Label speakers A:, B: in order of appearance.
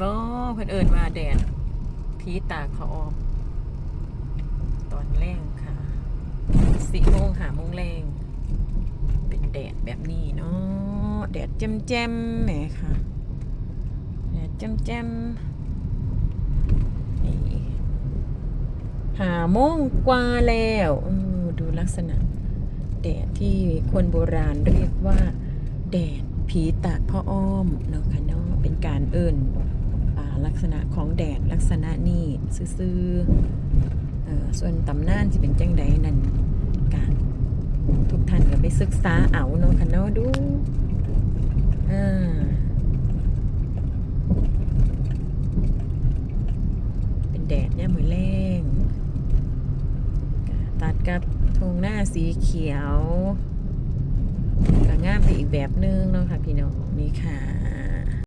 A: บ่เพิ่นเอิ้นว่าแดดผีตากเขาออม ตอนแรงค่ะสี่โมงหาโมงแรงเป็นแดดแบบนี้เนาะแดดแจ่มแจ่มๆแหมค่ะแดดแจ่มแจ่มนี่หาโมงกว่าแล้วดูลักษณะ แดดที่คนโบราณเรียกว่า แดดผีตากพ่ออ้อมเนาะค่ะเนาะเป็นการเอิ่น ลักษณะของแดดลักษณะนี้ซื่อๆเอ่อส่วนตำนานที่เป็นจังใดนั่นการทุกท่านก็ไปศึกษาเอาเนาะค่ะเนาะดูอ่าเป็นแดดเนี่ยมือแรงตัดกับทงหน้าสีเขียวก็งามไปอีกแบบนึงเนาะค่ะพี่น้องนี่ค่ะ